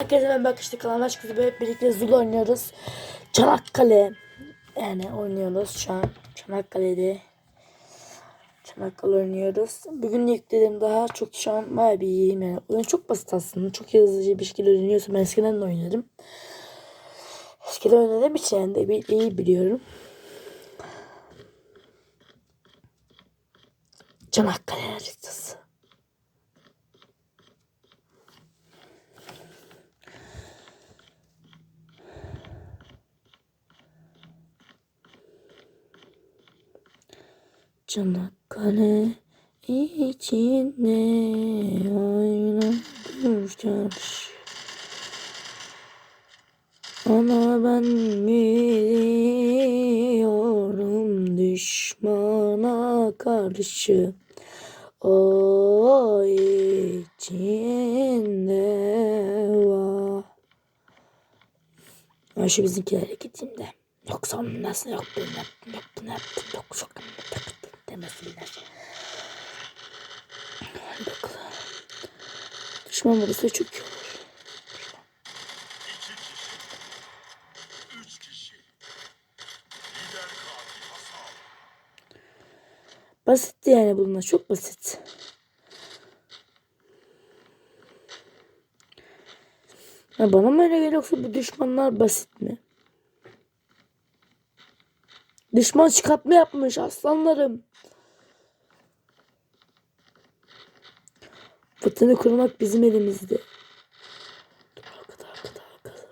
Herkese ben bak işte Kalan Aşk Kızı hep birlikte Zul oynuyoruz. Çanakkale. Yani oynuyoruz şu an. Çanakkale'de. Çanakkale oynuyoruz. Bugün yükledim daha çok şu an bayağı bir iyiyim yani. Oyun çok basit aslında. Çok hızlıca bir şekilde öğreniyorsun. Ben eskiden de oynadım. Eskiden oynadığım için yani de bir- iyi biliyorum. Çanakkale haritası. Çanakkale içinde aynadır çarşı. Ama ben biliyorum düşmana karşı o içinde var. Ben şu bizimkilere gideyim de. Yoksa onu nasıl yok bunu yaptım yok bunu yaptım yok çok taktım demesinler. Hadi bakalım. Düşman burası çok iyi. Basitti yani bunlar çok basit. Ya bana mı öyle geliyor yoksa bu düşmanlar basit mi? Düşman çıkartma yapmış aslanlarım. Vatanı korumak bizim elimizde. Arkada arkada arkada.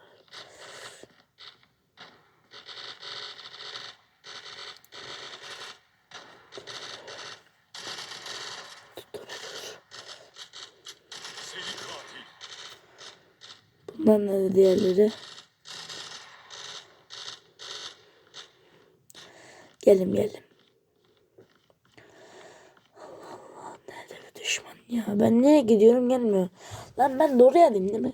Bunlar nerede diğerleri? Gelim gelim. Allah Allah nerede bu düşman ya? Ben nereye gidiyorum gelmiyor. Lan ben doğru yerdeyim değil mi?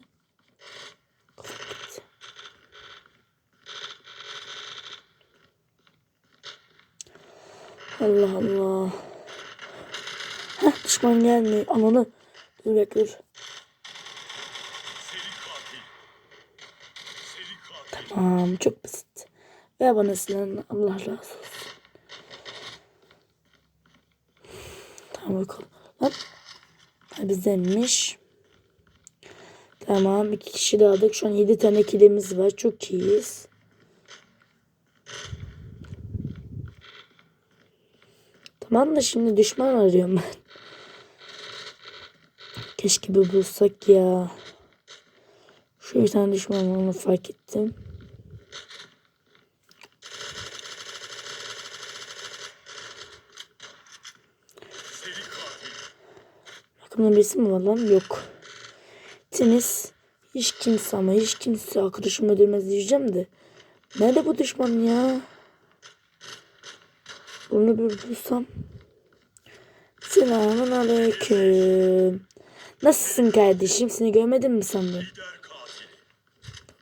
Allah Allah. Heh, düşman gelmiyor. Ananı. Dur bekle dur. Tamam çok basit. Bana silahını Allah razı olsun. Tamam bakalım. Lan. Bizdenmiş. Tamam iki kişi de aldık. Şu an yedi tane kilimiz var. Çok iyiyiz. Tamam da şimdi düşman arıyorum ben. Keşke bir bulsak ya. Şu bir tane düşman onu fark ettim. Aklımda birisi mi var lan? Yok. Temiz. Hiç kimse ama hiç kimse arkadaşımı öldürmez diyeceğim de. Nerede bu düşman ya? Bunu bir bulsam. Selamun aleyküm. Nasılsın kardeşim? Seni görmedim mi sandın?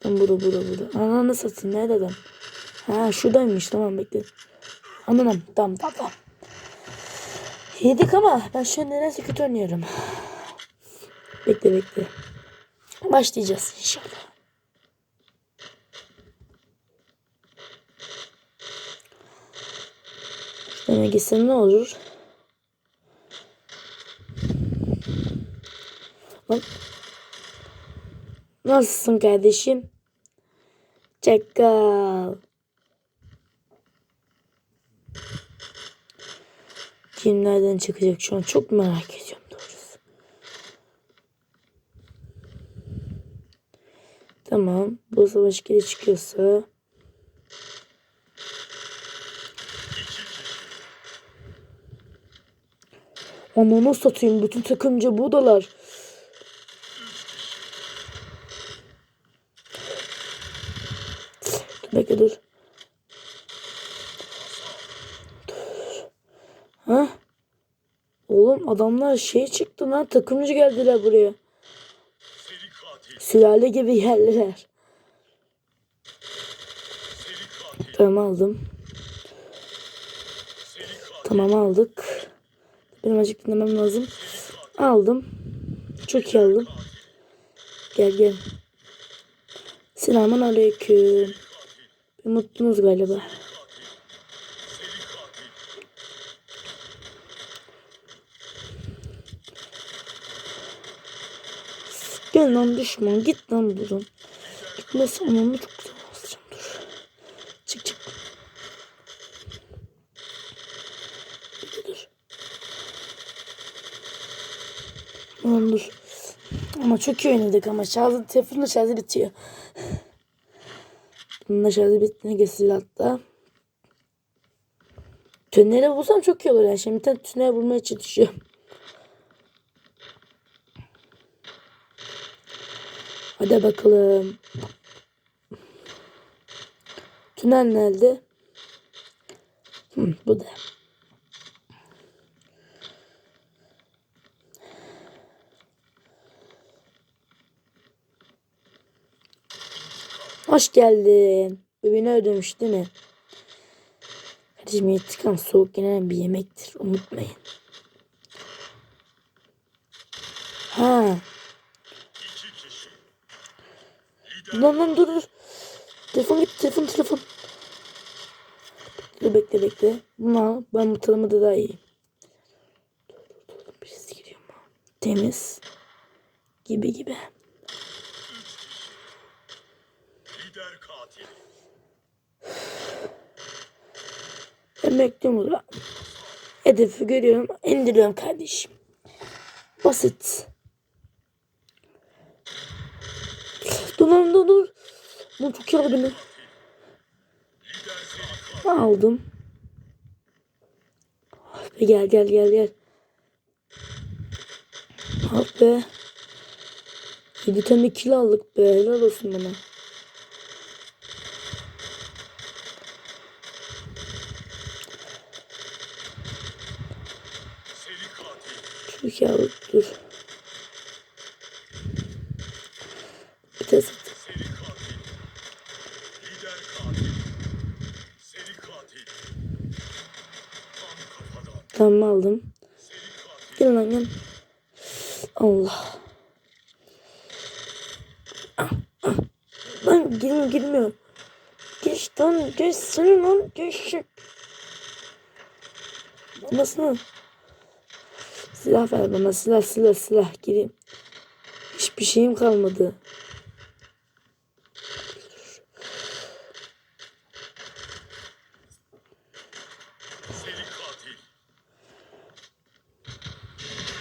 Lan burada burada burada. Ananı satayım. Nerede adam? Ha şuradaymış. Tamam bekle. Ananım. Tamam tamam tamam. Yedik ama ben şu an nedense kötü oynuyorum. Bekle bekle. Başlayacağız inşallah. Şuna gitsem ne olur? Lan. Nasılsın kardeşim? Çakal. Kimlerden çıkacak şu an çok merak ediyorum doğrusu. Tamam. Bu savaş geri çıkıyorsa Ananı satayım bütün takımca buradalar. Dur bekle dur. Dur. Ha? Oğlum adamlar şey çıktı lan takımcı geldiler buraya. Sülale gibi katil. Tamam aldım. Tamam aldık. Benim azıcık dinlemem lazım. Aldım. Çok iyi aldım. Gel gel. Selamun aleyküm. Muttunuz galiba. Gel lan düşman git lan buradan. Gitmesi anamı çok güzel basacağım dur. Çık çık. Dur, Dur. Lan dur. Ama çok iyi oynadık ama şarjı telefonun da şarjı bitiyor. Bunun da şarjı bittiğine kesildi hatta. Tüneli bulsam çok iyi olur yani. Şimdi bir tane tünel bulmaya çalışıyorum. Hadi bakalım. Tünel nerede? Hı, bu da. Hoş geldin. Bu beni ödemiş değil mi? Kardeşim intikam soğuk yenen bir yemektir. Unutmayın. Ha. İki kişi. Lan lan dur dur. Telefon gitti telefon telefon. Dur bekle bekle. Bunu. Ben bu tanımada daha iyi. Dur dur dur. dur. Birisi giriyor mu? Temiz. Gibi gibi. Lider katil. Ben bekliyorum burada. Hedefi görüyorum. indiriyorum kardeşim. Basit. Dur lan dur dur. Bu çok iyi beni. Aldım. Ah be gel gel gel gel. Ah be. 7 tane kill aldık be. Helal olsun bana. İyi aldık. Dur. Bir tane satayım. Seri katil. Lider katil. Seri katil. Tamam aldım. Gel lan gel. Allah. Ah, ah. Lan girmiyor girmiyor. Geç lan geç seni lan geç. Nasıl? Silah ver bana silah silah silah gireyim. Hiçbir şeyim kalmadı.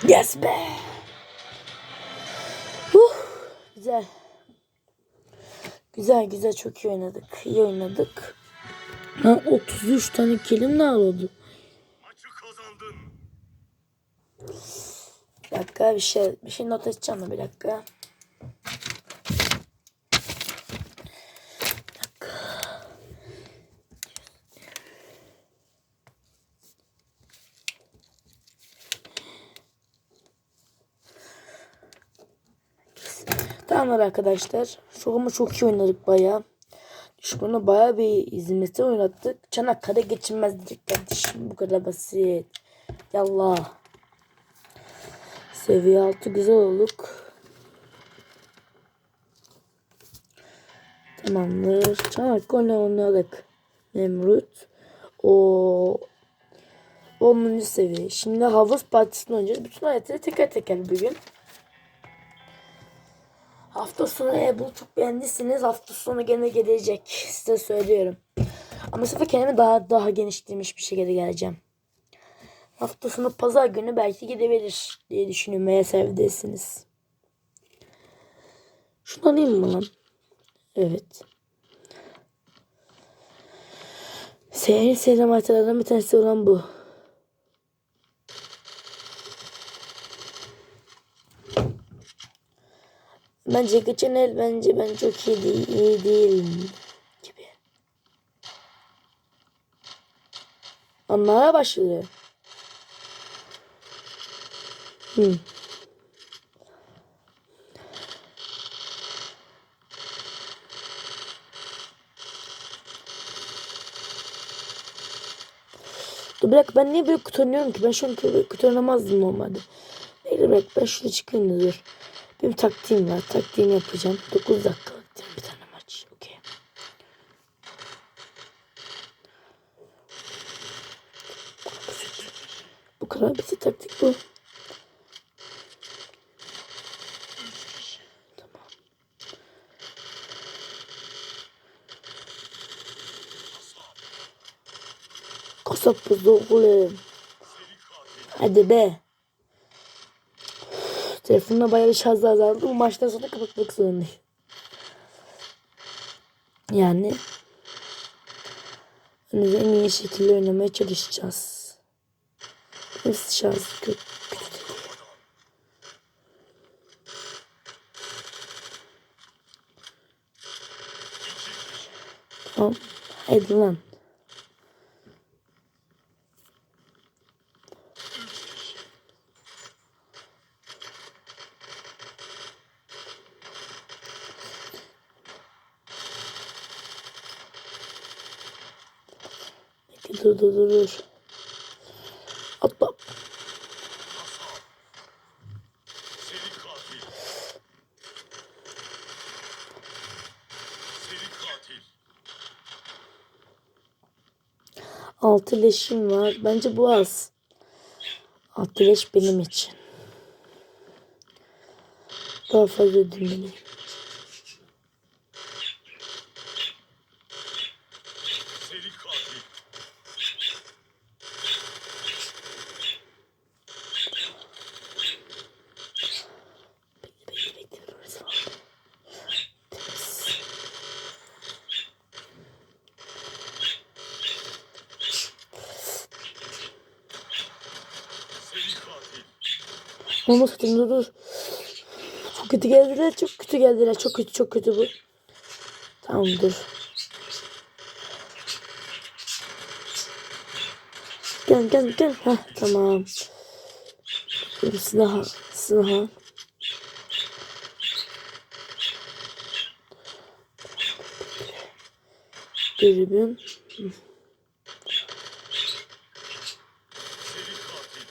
Yes be. Huh, güzel. Güzel güzel çok iyi oynadık. İyi oynadık. Ha 33 tane kilim ne oldu? Bir dakika bir şey bir şey not edeceğim de bir dakika. Tamamlar arkadaşlar. Ama çok iyi oynadık baya. Düşmanı baya bir izlemesi oynattık. Çanakkale geçilmez dedik kardeşim. Bu kadar basit. Yallah. Seviye 6 güzel olduk. Tamamdır. Çanakkale oynadık. Nemrut. O 10. seviye. Şimdi havuz partisini oynayacağız. Bütün hayatları teker teker bugün. Hafta sonu eğer bunu çok beğendiyseniz hafta sonu gene gelecek. Size söylüyorum. Ama sefer kendimi daha daha genişlemiş bir şekilde geleceğim. Hafta sonu pazar günü belki gidebilir diye düşünüyorum eğer sevdiyseniz. Şunu alayım mı lan? Evet. Senin sevdiğim haritalardan bir tanesi olan bu. Bence geçen el bence ben çok iyi değil, iyi değil gibi. Anlara başlıyor. Hmm. Dur bırak ben niye böyle kutu oynuyorum ki? Ben şu an böyle kutu oynamazdım normalde. Neyse bırak ben şurada çıkayım da dur. Benim taktiğim var. Taktiğimi yapacağım. 9 dakika bir tane maç. Okey. Bu kadar basit taktik bu. Kasap buzdolabı. Hadi be. Telefonla bayağı bir şarj azaldı. Bu maçtan sonra kapatmak zorundayım. Yani hani en iyi şekilde oynamaya çalışacağız. Neyse şarj kötü. Tamam. Haydi lan. 6 leşim var. Bence bu az. 6 leş benim için. Daha fazla ödünmeliyim. Onu satayım dur dur. Çok kötü geldiler. Çok kötü geldiler. Çok kötü çok kötü bu. Tamam dur. Gel gel gel. Heh, tamam. Dur silah silah. Dürbün. Seri katil.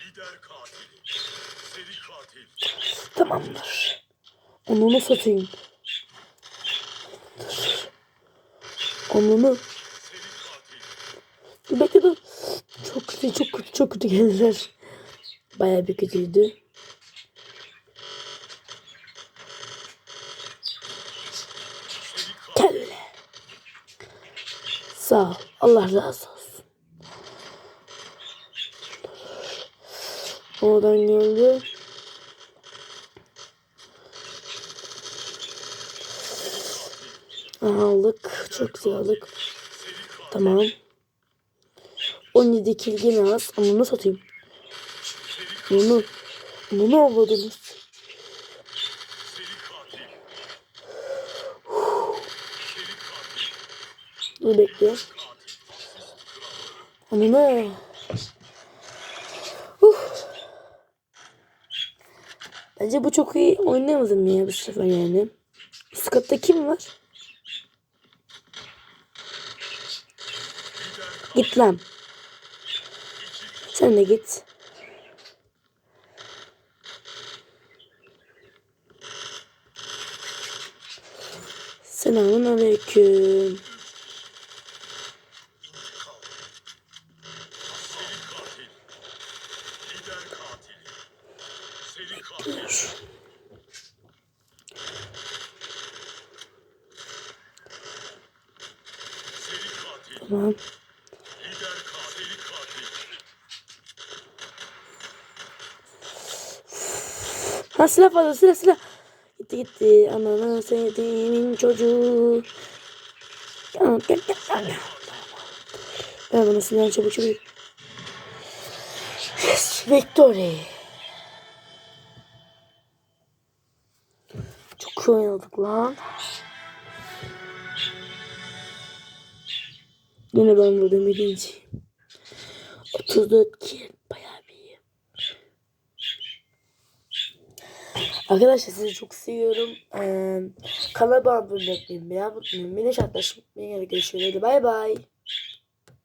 Lider katil. Seri katil. Tamamdır. Onu satayım. Katil. Dur bekle dur. Çok kötü çok kötü çok kötü geldiler. Baya bir kötüydü. Katil. Kelle. Sağ ol. Allah razı olsun. Oradan geldi. Aldık. Çok güzel aldık. Tamam. 17 kill gene az. Ama onu satayım. Bunu, bunu avladınız. Dur. Onu ne? Uh. Bence bu çok iyi oynayamadım ya bu sefer yani. Üst katta kim var? Git lan. Sen de git. Selamun aleyküm. Seri katil. Lider katil. Seri katil. Dur. Seri katil. Tamam. Lider katil. Seri katil. Ha silah fazla silah silah. Gitti gitti. Ananı sevdiğimin çocuğu. Gel gel gel gel. Ver bana silah çabuk çabuk. Yes, victory. Çok iyi oynadık lan. Yine ben burada birinciyim. 34 kill. Bayağı bir iyi. Arkadaşlar sizi çok seviyorum. Ee, kanala abone olmayı, unutmayın. Beni şartlaşmayı görüşürüz. Hadi bay bay.